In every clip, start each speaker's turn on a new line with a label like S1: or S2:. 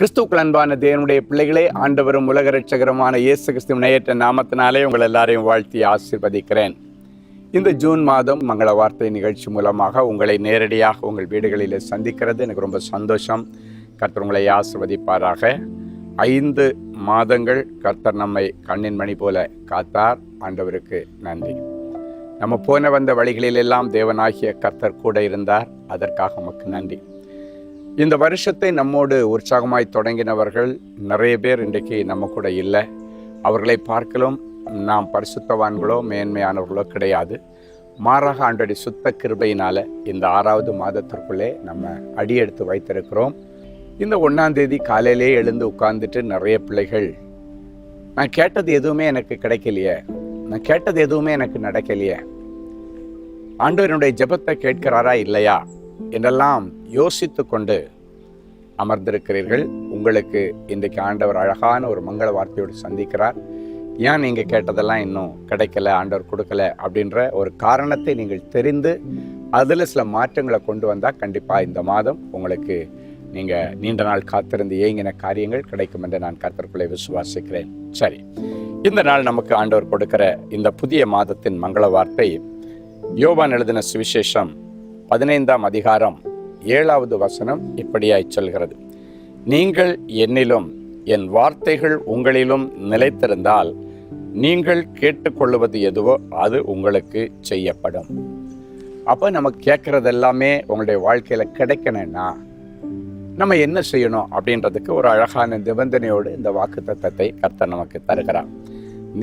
S1: கிறிஸ்துக்கள் அன்பான தேவனுடைய பிள்ளைகளே ஆண்டவரும் உலக ரட்சகரமான இயேசு கிறிஸ்து நேயற்ற நாமத்தினாலே உங்கள் எல்லாரையும் வாழ்த்தி ஆசிர்வதிக்கிறேன். இந்த ஜூன் மாதம் மங்கள வார்த்தை நிகழ்ச்சி மூலமாக உங்களை நேரடியாக உங்கள் வீடுகளில் சந்திக்கிறது. எனக்கு ரொம்ப சந்தோஷம். கர்த்தர் உங்களை ஆசிர்வதிப்பாராக. ஐந்து மாதங்கள் கர்த்தர் நம்மை கண்ணின் மணி போல காத்தார். ஆண்டவருக்கு நன்றி. நம்ம போன வந்த வழிகளிலெல்லாம் தேவனாகிய கர்த்தர் கூட இருந்தார். அதற்காக நமக்கு நன்றி. இந்த வருஷத்தை நம்மோடு உற்சாகமாய் தொடங்கினவர்கள் நிறைய பேர் இன்றைக்கு நம்ம கூட இல்லை. அவர்களை பார்க்கலும் நாம் பரிசுத்தவான்களோ மேன்மையானவர்களோ கிடையாது. மாறாக ஆண்டடி சுத்த கிருபையினால் இந்த ஆறாவது மாதத்திற்குள்ளே நம்ம அடியெடுத்து வைத்திருக்கிறோம். இந்த ஒன்றாந்தேதி காலையிலே எழுந்து உட்கார்ந்துட்டு நிறைய பிள்ளைகள் நான் கேட்டது எதுவுமே எனக்கு கிடைக்கலையே. நான் கேட்டது எதுவுமே எனக்கு நடக்கலையே. ஆண்டவரனுடைய ஜெபத்தை கேட்கிறாரா இல்லையா? என்றெல்லாம் யோசித்து கொண்டு அமர்ந்திருக்கிறீர்கள். உங்களுக்கு இன்றைக்கு ஆண்டவர் அழகான ஒரு மங்கள வார்த்தையோடு சந்திக்கிறார். ஏன் நீங்கள் கேட்டதெல்லாம் இன்னும் கிடைக்கல ஆண்டவர் கொடுக்கல அப்படின்ற ஒரு காரணத்தை நீங்கள் தெரிந்து அதில் சில மாற்றங்களை கொண்டு வந்தால் கண்டிப்பாக இந்த மாதம் உங்களுக்கு நீங்கள் நீண்ட நாள் காத்திருந்து ஏங்கின காரியங்கள் கிடைக்கும் என்று நான் கர்த்தர்க்குள்ளே விசுவாசிக்கிறேன். சரி இந்த நாள் நமக்கு ஆண்டவர் கொடுக்கிற இந்த புதிய மாதத்தின் மங்கள வார்த்தை யோபான் எழுதின சுவிசேஷம் பதினைந்தாம் அதிகாரம் ஏழாவது வசனம் இப்படியாய் சொல்கிறது. நீங்கள் என்னிலும் என் வார்த்தைகள் உங்களிலும் நிலைத்திருந்தால் நீங்கள் கேட்டுக்கொள்வது எதுவோ அது உங்களுக்கு செய்யப்படும். அப்போ நம்ம கேட்குறது எல்லாமே உங்களுடைய வாழ்க்கையில் கிடைக்கணும்னா நம்ம என்ன செய்யணும் அப்படின்றதுக்கு ஒரு அழகான நிபந்தனையோடு இந்த வாக்கு தத்தத்தை கர்த்தர் நமக்கு தருகிறார்.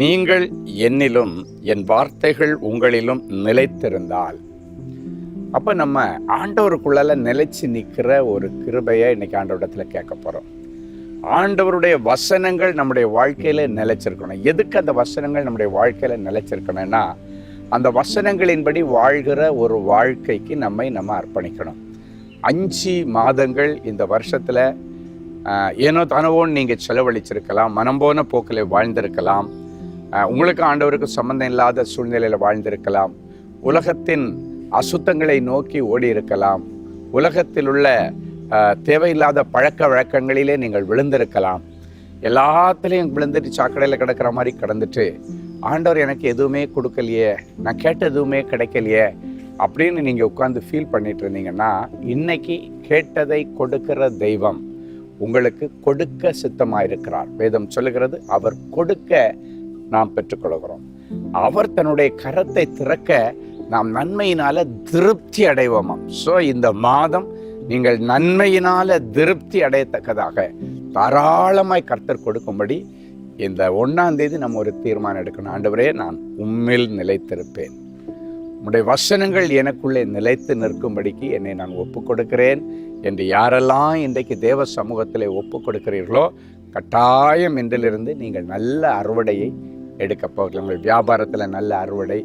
S1: நீங்கள் என்னிலும் என் வார்த்தைகள் உங்களிலும் நிலைத்திருந்தால் அப்போ நம்ம ஆண்டவருக்குள்ளால நிலைச்சு நிற்கிற ஒரு கிருபையை இன்னைக்கு ஆண்டவரிடத்துல கேட்க போகிறோம் ஆண்டவருடைய வசனங்கள் நம்முடைய வாழ்க்கையில நிலைச்சிருக்கணும். எதுக்கு அந்த வசனங்கள் நம்முடைய வாழ்க்கையில நிலைச்சிருக்கணும்னா அந்த வசனங்களின்படி வாழ்கிற ஒரு வாழ்க்கைக்கு நம்மை நம்ம அர்ப்பணிக்கணும். அஞ்சு மாதங்கள் இந்த வருஷத்துல ஏனோ தானவோன்னு நீங்கள் செலவழிச்சிருக்கலாம் மனம் போன போக்கில் வாழ்ந்திருக்கலாம். உங்களுக்கு ஆண்டவருக்கு சம்மந்தம் இல்லாத சூழ்நிலையில் வாழ்ந்திருக்கலாம். உலகத்தின் அசுத்தங்களை நோக்கி ஓடி இருக்கலாம் உலகத்தில் உள்ள தேவையில்லாத பழக்க வழக்கங்களிலே நீங்கள் விழுந்திருக்கலாம். எல்லாத்துலேயும் விழுந்துட்டு சாக்கடையில் கிடக்கிற மாதிரி கிடந்துட்டு ஆண்டவர் எனக்கு எதுவுமே கொடுக்கலையே நான் கேட்ட எதுவுமே கிடைக்கலையே அப்படின்னு நீங்கள் உட்காந்து ஃபீல் பண்ணிட்டு இருந்தீங்கன்னா இன்னைக்கு கேட்டதை கொடுக்கிற தெய்வம் உங்களுக்கு கொடுக்க சித்தமாயிருக்கிறார். வேதம் சொல்லுகிறது அவர் கொடுக்க நாம் பெற்றுக்கொள்கிறோம். அவர் தன்னுடைய கரத்தை திறக்க நாம் நன்மையினால திருப்தி அடைவோமாம் ஸோ இந்த மாதம் நீங்கள் நன்மையினால திருப்தி அடையத்தக்கதாக தாராளமாய் கர்த்தர் கொடுக்கும்படி இந்த ஒன்றாம் தேதி நம்ம ஒரு தீர்மானம் எடுக்கணும். ஆண்டவரே நான் உம்மில் நிலைத்திருப்பேன். உடைய வசனங்கள் எனக்குள்ளே நிலைத்து நிற்கும்படிக்கு என்னை நான் ஒப்பு கொடுக்கிறேன் என்று யாரெல்லாம் இன்றைக்கு தேவ சமூகத்தில் ஒப்பு கொடுக்கிறீர்களோ கட்டாயம் இன்றிலிருந்து நீங்கள் நல்ல அறுவடையை எடுக்க போகிறீர்கள். உங்கள் வியாபாரத்தில் நல்ல அறுவடை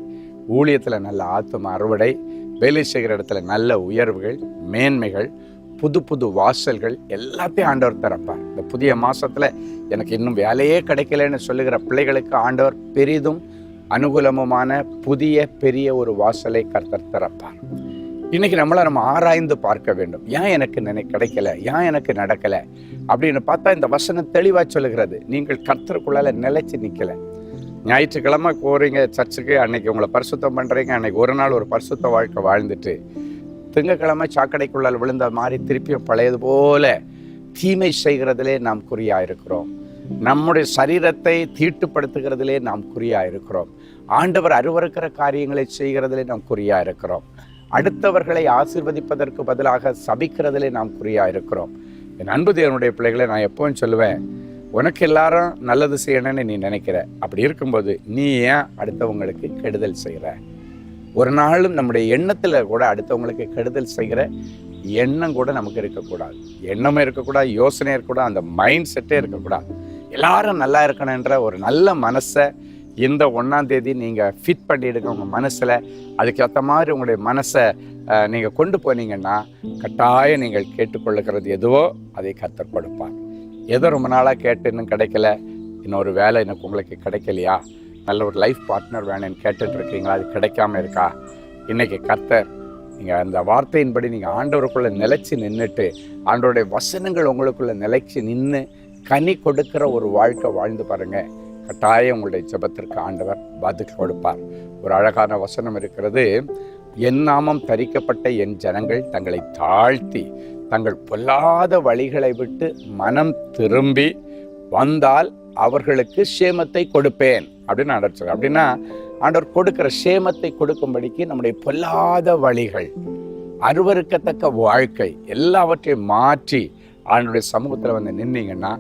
S1: ஊழியத்தில் நல்ல ஆத்தும அறுவடை வேலை செய்கிற இடத்துல நல்ல உயர்வுகள் மேன்மைகள் புது புது வாசல்கள் எல்லாத்தையும் ஆண்டவர் திறப்பார். இந்த புதிய மாதத்தில் எனக்கு இன்னும் வேலையே கிடைக்கலன்னு சொல்லுகிற பிள்ளைகளுக்கு ஆண்டவர் பெரிதும் அனுகூலமுமான புதிய பெரிய ஒரு வாசலை கர்த்தர் திறப்பார். இன்னைக்கு நம்மளை நம்ம ஆராய்ந்து பார்க்க வேண்டும். ஏன் எனக்கு நினை கிடைக்கல? ஏன் எனக்கு நடக்கலை? அப்படின்னு பார்த்தா இந்த வசனம் தெளிவாக சொல்லுகிறது. நீங்கள் கர்த்தருக்குள்ளால நிலைச்சி நிற்கலை ஞாயிற்றுக்கிழமை போகிறீங்க சர்ச்சுக்கு அன்னைக்கு உங்களை பரிசுத்தம் பண்ணுறீங்க அன்னைக்கு ஒரு நாள் ஒரு பரிசுத்த வாழ்க்கை வாழ்ந்துட்டு திங்கக்கிழமை சாக்கடைக்குள்ளால் விழுந்த மாதிரி திருப்பியும் பழையது போல தீமை செய்கிறதிலே நாம் குறியாக இருக்கிறோம் நம்முடைய சரீரத்தை தீட்டுப்படுத்துகிறதிலே நாம் குறியாக இருக்கிறோம் ஆண்டவர் அருவருக்கிற காரியங்களை செய்கிறதிலே நாம் குறியாக இருக்கிறோம் அடுத்தவர்களை ஆசிர்வதிப்பதற்கு பதிலாக சபிக்கிறதிலே நாம் குறியாக இருக்கிறோம் என் அன்பு தேவனுடைய பிள்ளைகளை நான் எப்பவும் சொல்லுவேன் உனக்கு எல்லாரும் நல்லது செய்யணும்னு நீ நினைக்கிற. அப்படி இருக்கும்போது நீ ஏன் அடுத்தவங்களுக்கு கெடுதல் செய்கிற ஒரு நாளும் நம்முடைய எண்ணத்தில் கூட அடுத்தவங்களுக்கு கெடுதல் செய்கிற எண்ணம் கூட நமக்கு இருக்கக்கூடாது. எண்ணமும் இருக்கக்கூடாது யோசனை இருக்கக்கூடாது அந்த மைண்ட் செட்டே இருக்கக்கூடாது. எல்லாரும் நல்லா இருக்கணுன்ற ஒரு நல்ல மனசை இந்த ஒன்றாம் தேதி நீங்கள் ஃபிட் பண்ணிடுங்க உங்கள் மனசில். அதுக்கேற்ற மாதிரி உங்களுடைய மனசை நீங்கள் கொண்டு போனீங்கன்னா கட்டாயம் நீங்கள் கேட்டுக்கொள்ளுகிறது எதுவோ அதை கற்றுக் கொடுப்பார். எதை ரொம்ப நாளாக கேட்டு இன்னும் கிடைக்கல? இன்னொரு வேலை எனக்கு உங்களுக்கு கிடைக்கலையா? நல்ல ஒரு லைஃப் பார்ட்னர் வேணும்னு கேட்டுட்டு இருக்கீங்களா? அது கிடைக்காம இருக்கா? இன்றைக்கி கர்த்தர் நீங்கள் அந்த வார்த்தையின்படி நீங்கள் ஆண்டவருக்குள்ளே நிலைச்சி நின்றுட்டு ஆண்டவருடைய வசனங்கள் உங்களுக்குள்ளே நிலைச்சி நின்று கனி கொடுக்கிற ஒரு வாழ்க்கை வாழ்ந்து பாருங்கள் கட்டாயம் உங்களுடைய ஜெபத்திற்கு ஆண்டவர் பதில் கொடுப்பார். ஒரு அழகான வசனம் இருக்கிறது என் நாமம் தரிக்கப்பட்ட என் ஜனங்கள் தங்களை தாழ்த்தி தங்கள் பொல்லாத வழிகளை விட்டு மனம் திரும்பி வந்தால் அவர்களுக்கு சேமத்தை கொடுப்பேன் அப்படின்னு ஆண்டவர் சொல்றார். அப்படின்னா ஆண்டவர் கொடுக்கிற சேமத்தை கொடுக்கும்படிக்கு நம்முடைய பொல்லாத வழிகள் அருவருக்கத்தக்க வாழ்க்கை எல்லாவற்றையும் மாற்றி ஆண்டுடைய சமூகத்தில் வந்து நின்னீங்கன்னா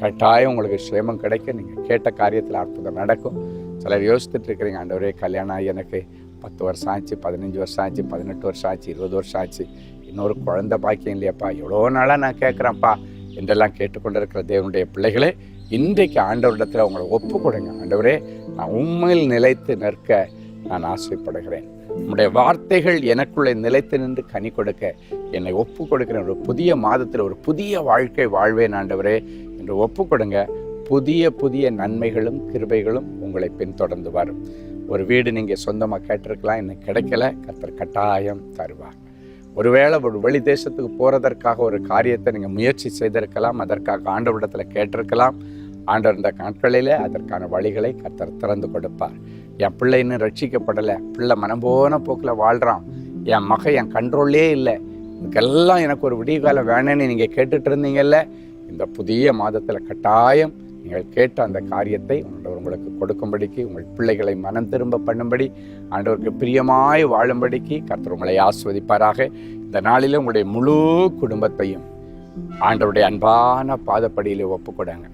S1: கட்டாயம் உங்களுக்கு சேமம் கிடைக்க நீங்கள் கேட்ட காரியத்தில் அற்புதம் நடக்கும். சிலர் யோசித்துட்டு இருக்கிறீங்க ஆண்டவரே கல்யாணம் ஆகி எனக்கு பத்து வருஷம் ஆச்சு பதினஞ்சு வருஷம் ஆச்சு பதினெட்டு வருஷம் ஆச்சு இருபது வருஷம் ஆச்சு. இன்னொரு குழந்த பாக்கியம் இல்லையாப்பா. எவ்வளோ நாளாக நான் கேட்குறேன்ப்பா. என்றெல்லாம் கேட்டுக்கொண்டிருக்கிற தேவனுடைய பிள்ளைகளே இன்றைக்கு ஆண்டவரிடத்தில் உங்களை ஒப்பு கொடுங்க ஆண்டவரே நான் உண்மையில் நிலைத்து நிற்க நான் ஆசைப்படுகிறேன். உம்முடைய வார்த்தைகள் எனக்குள்ளே நிலைத்து நின்று கனி கொடுக்க என்னை ஒப்பு கொடுக்கிறேன் ஒரு புதிய மாதத்தில் ஒரு புதிய வாழ்க்கை வாழ்வேன் ஆண்டவரே என்று ஒப்பு கொடுங்க புதிய புதிய நன்மைகளும் கிருபைகளும் உங்களை பின்தொடர்ந்து வரும். ஒரு வீடு நீங்கள் சொந்தமாக கேட்டிருக்கலாம் எனக்கு கிடைக்கல. கத்தர் கட்டாயம் தருவாங்க ஒருவேளை ஒரு வெளி தேசத்துக்கு போகிறதற்காக ஒரு காரியத்தை நீங்கள் முயற்சி செய்திருக்கலாம் அதற்காக ஆண்டவரிடத்தில் கேட்டிருக்கலாம். ஆண்டவர் இந்த நாட்களிலே அதற்கான வழிகளை கர்த்தர் திறந்து கொடுப்பார். என் பிள்ளை இன்னும் ரட்சிக்கப்படலை பிள்ளை மனம்போன போக்கில் வாழ்கிறான் என் மகன் என் கண்ட்ரோல்லே இல்லை. இதுக்கெல்லாம் எனக்கு ஒரு விடிகாலம் வேணும்னு நீங்கள் கேட்டுட்டு இருந்தீங்கல்ல? இந்த புதிய மாதத்தில் கட்டாயம் நீங்கள் கேட்ட அந்த காரியத்தை ஆண்டவர் உங்களுக்கு கொடுக்கும்படிக்கு உங்கள் பிள்ளைகளை மனம் திரும்ப பண்ணும்படி ஆண்டவருக்கு பிரியமாய் வாழும்படிக்கு கர்த்தர் உங்களை ஆஸ்வதிப்பாராக. இந்த நாளில் உங்களுடைய முழு குடும்பத்தையும் ஆண்டவருடைய அன்பான பாதப்படியில் ஒப்புக்கொடுங்க.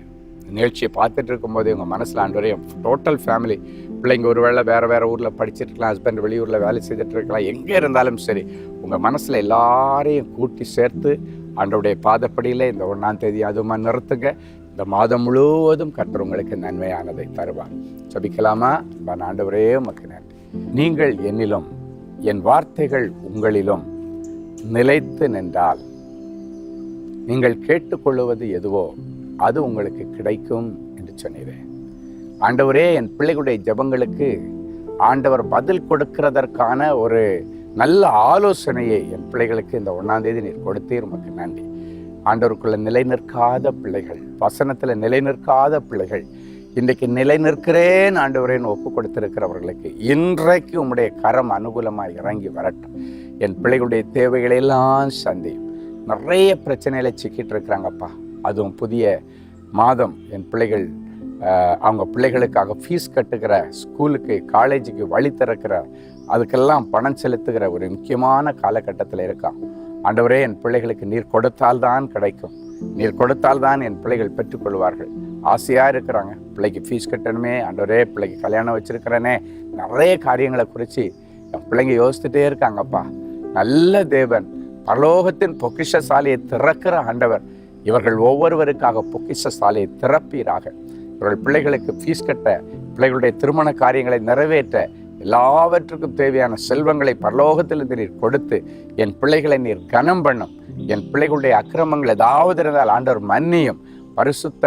S1: நிகழ்ச்சியை பார்த்துட்டு இருக்கும்போது உங்கள் மனசில் ஆண்டவரே டோட்டல் ஃபேமிலி பிள்ளைங்க ஒருவேளை வேறு வேறு ஊரில் படிச்சுட்டு இருக்கலாம் ஹஸ்பண்ட் வெளியூரில் வேலை செய்துட்டு இருக்கலாம் எங்கே இருந்தாலும் சரி உங்கள் மனசில் எல்லாரையும் கூட்டி சேர்த்து ஆண்டவருடைய பாதப்படியில் இந்த ஒன்றாம் தேதி அதுமா நிறுத்துங்க. இந்த மாதம் முழுவதும் கற்று உங்களுக்கு நன்மையானதை தருவார். சபிக்கலாமா நான் ஆண்டவரே உமக்கு நன்றி. நீங்கள் என்னிலும் என் வார்த்தைகள் உங்களிலும் நிலைத்து நின்றால் நீங்கள் கேட்டுக்கொள்ளுவது எதுவோ அது உங்களுக்கு கிடைக்கும் என்று சொன்னீரேன் ஆண்டவரே என் பிள்ளைகளுடைய ஜெபங்களுக்கு ஆண்டவர் பதில் கொடுக்கிறதற்கான ஒரு நல்ல ஆலோசனையை என் பிள்ளைகளுக்கு இந்த ஒன்றாந்தேதி நீர் கொடுத்தீர். உமக்கு நன்றி. ஆண்டவருக்குள்ள நிலை நிற்காத பிள்ளைகள் வசனத்தில் நிலை நிற்காத பிள்ளைகள் இன்றைக்கு நிலை நிற்கிறேன் ஆண்டவரேன்னு ஒப்பு கொடுத்திருக்கிறவர்களுக்கு இன்றைக்கு உம்முடைய கரம் அனுகூலமாக இறங்கி வரட்டும். என் பிள்ளைகளுடைய தேவைகளை எல்லாம் நிறைய பிரச்சனையில சிக்கிட்டு இருக்கிறாங்கப்பா. அதுவும் புதிய மாதம். என் பிள்ளைகள் அவங்க பிள்ளைகளுக்காக ஃபீஸ் கட்டுகிற ஸ்கூலுக்கு காலேஜுக்கு வழி திறக்கிற அதுக்கெல்லாம் பணம் செலுத்துகிற ஒரு முக்கியமான காலகட்டத்தில் இருக்கான் ஆண்டவரே என் பிள்ளைகளுக்கு நீர் கொடுத்தால்தான் கிடைக்கும். நீர் கொடுத்தால்தான் என் பிள்ளைகள் பெற்றுக்கொள்வார்கள். ஆசையாக இருக்கிறாங்க. பிள்ளைக்கு ஃபீஸ் கட்டணுமே ஆண்டவரே பிள்ளைக்கு கல்யாணம் வச்சிருக்கிறேனே நிறைய காரியங்களை குறித்து என் பிள்ளைங்க யோசிச்சுட்டே இருக்காங்கப்பா. நல்ல தேவன் பரலோகத்தின் பொக்கிஷ சாலையை திறக்கிற ஆண்டவர். இவர்கள் ஒவ்வொருவருக்காக பொக்கிஷ சாலையை திறப்பீராக. இவர்கள் பிள்ளைகளுக்கு ஃபீஸ் கட்ட பிள்ளைகளுடைய திருமண காரியங்களை நிறைவேற்ற எல்லாவற்றுக்கும் தேவையான செல்வங்களை பரலோகத்திலிருந்து நீர் கொடுத்து என் பிள்ளைகளை நீர் கனம் பண்ணும். என் பிள்ளைகளுடைய அக்கிரமங்கள் ஏதாவது இருந்தால் ஆண்டவர் மன்னியும். பரிசுத்த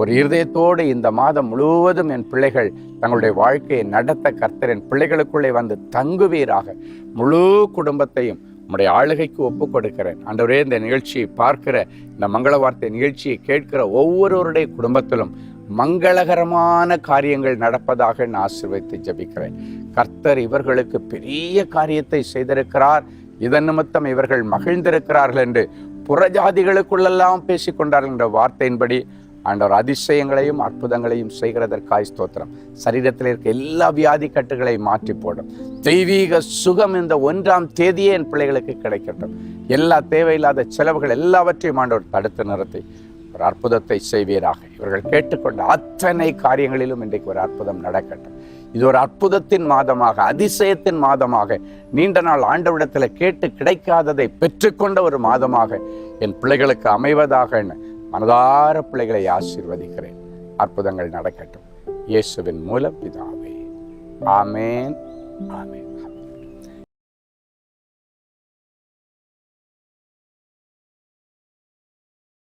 S1: ஒரு இருதயத்தோடு இந்த மாதம் முழுவதும் என் பிள்ளைகள் தங்களுடைய வாழ்க்கையை நடத்த கர்த்தர் என் பிள்ளைகளுக்குள்ளே வந்து தங்குவீராக. முழு குடும்பத்தையும் உம்முடைய ஆளுகைக்கு ஒப்பு கொடுக்கிறேன் அன்றவரே இந்த நிகழ்ச்சியை பார்க்கிற இந்த மங்கள வார்த்தை நிகழ்ச்சியை கேட்கிற ஒவ்வொருவருடைய குடும்பத்திலும் மங்களகரமான காரியங்கள் நடப்பதாக நான் ஆசிர்வதித்து ஜெபிக்கிறேன். கர்த்தர் இவர்களுக்கு பெரிய காரியத்தை செய்திருக்கிறார். இதன் நிமித்தம் இவர்கள் மகிழ்ந்திருக்கிறார்கள் என்று புறஜாதிகளுக்குள்ளெல்லாம் பேசிக்கொண்டார்கள் என்ற வார்த்தையின்படி ஆண்டவர் அதிசயங்களையும் அற்புதங்களையும் செய்கிறதற்காய் ஸ்தோத்திரம். சரீரத்தில் இருக்க எல்லா வியாதி கட்டுகளை மாற்றி போடும். தெய்வீக சுகம் இந்த ஒன்றாம் தேதியே என் பிள்ளைகளுக்கு கிடைக்கட்டும். எல்லா தேவையில்லாத செலவுகள் எல்லாவற்றையும் ஆண்டவர் தடுத்து நிறுத்தி. ஒரு அற்புதத்தை செய்வீராக. இவர்கள் கேட்டுக்கொண்ட அத்தனை காரியங்களிலும் இன்றைக்கு ஒரு அற்புதம் நடக்கட்டும். இது ஒரு அற்புதத்தின் மாதமாக அதிசயத்தின் மாதமாக நீண்ட நாள் ஆண்டவிடத்தில் கேட்டு கிடைக்காததை பெற்றுக்கொண்ட ஒரு மாதமாக என் பிள்ளைகளுக்கு அமைவதாக மனதார பிள்ளைகளை ஆசீர்வதிக்கிறேன். அற்புதங்கள் நடக்கட்டும். இயேசுவின் மூலம் பிதாவே. ஆமேன். ஆமேன்.